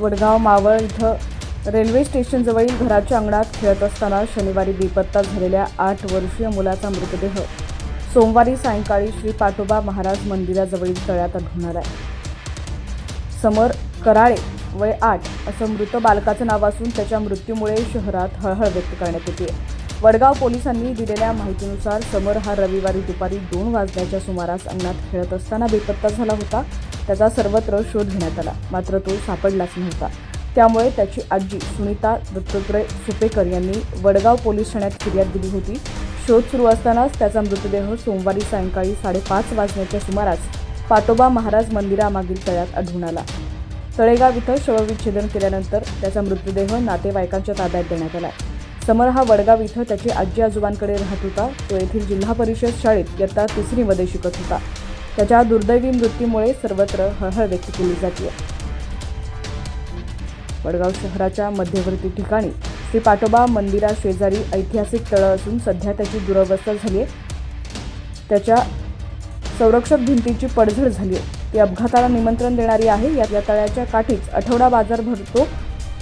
वडगाव मावळ इथं रेल्वे स्टेशनजवळील घराच्या अंगणात खेळत असताना शनिवारी बेपत्ता झालेल्या आठ वर्षीय मुलाचा मृतदेह सोमवारी सायंकाळी श्री पाटोबा महाराज मंदिराजवळील तळ्यात आढळून आहे समर कराळे वय आठ असं मृत बालकाचं नाव असून त्याच्या मृत्यूमुळे शहरात हळहळ व्यक्त करण्यात येते वडगाव पोलिसांनी दिलेल्या माहितीनुसार समर हा रविवारी दुपारी दोन वाजण्याच्या सुमारास अंगणात खेळत असताना बेपत्ता झाला होता. त्याचा सर्वत्र शोध घेण्यात आला. मात्र तो सापडलाच नव्हता. त्यामुळे त्याची आजी सुनीता दत्तात्रय सुपेकर यांनी वडगाव पोलीस ठाण्यात फिर्याद दिली होती. शोध सुरू असतानाच त्याचा मृतदेह सोमवारी सायंकाळी साडेपाच वाजण्याच्या सुमारास पाटोबा महाराज मंदिरामागील तळ्यात आढळून आला. तळेगाव इथं शवविच्छेदन केल्यानंतर त्याचा मृतदेह नातेवाईकांच्या ताब्यात देण्यात आला. समर हा वडगाव इथं त्याची आजी आजोबांकडे राहत होता. तो येथील जिल्हा परिषद शाळेत इयत्ता तिसरीमध्ये शिकत होता. त्याच्या दुर्दैवी मृत्यूमुळे सर्वत्र हळहळ व्यक्त केली जाते. वडगाव शहराच्या मध्यवर्ती ठिकाणी श्री पाटोबा मंदिरा शेजारी ऐतिहासिक तळं असून सध्या त्याची दुरवस्था झाली आहे. त्याच्या संरक्षक भिंतीची पडझड झाली आहे. ती अपघाताला निमंत्रण देणारी आहे. या तळ्याच्या काठीच आठवडा बाजार भरतो.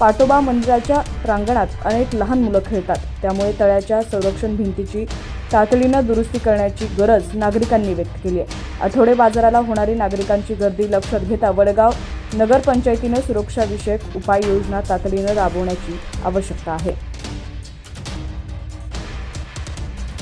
पाटोबा मंदिराच्या प्रांगणात अनेक लहान मुलं खेळतात. त्यामुळे तळ्याच्या संरक्षण भिंतीची तातडीनं दुरुस्ती करण्याची गरज नागरिकांनी व्यक्त केली आहे. आठवडे बाजाराला होणारी नागरिकांची गर्दी लक्षात घेता वडगाव नगरपंचायतीनं सुरक्षाविषयक उपाययोजना तातडीनं राबवण्याची आवश्यकता आहे.